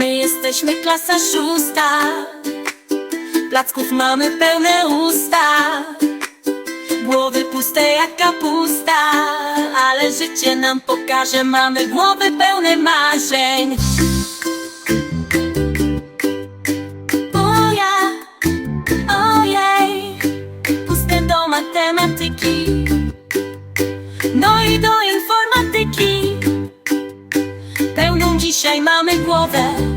My jesteśmy klasa szósta. Placków mamy pełne usta. Głowy puste jak kapusta Ale życie nam pokaże. Mamy głowy pełne marzeń. O ja, ojej Puste do matematyki. No i do informatyki. Pełną dzisiaj mamy głowę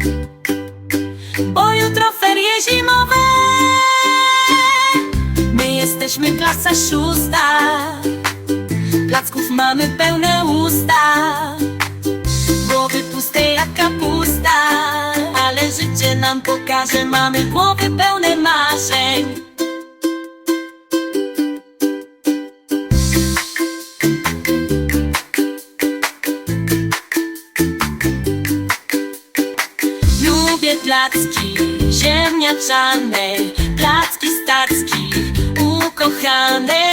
zimowe. My jesteśmy klasa szósta. Placków mamy pełne usta. Głowy puste jak kapusta. Ale życie nam pokaże Mamy głowy pełne marzeń. Lubię placki ziemniaczane, placki starski, ukochane.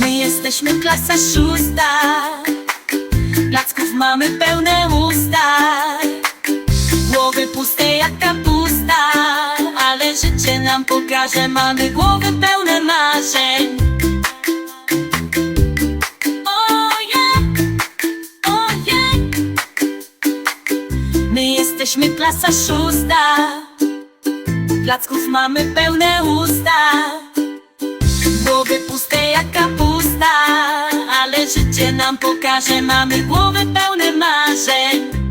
My jesteśmy klasa szósta, placków mamy pełne usta. Nam pokaże Mamy głowy pełne marzeń. Ojej, ojej My jesteśmy klasa szósta. Placków mamy pełne usta. Głowy puste jak kapusta Ale życie nam pokaże Mamy głowy pełne marzeń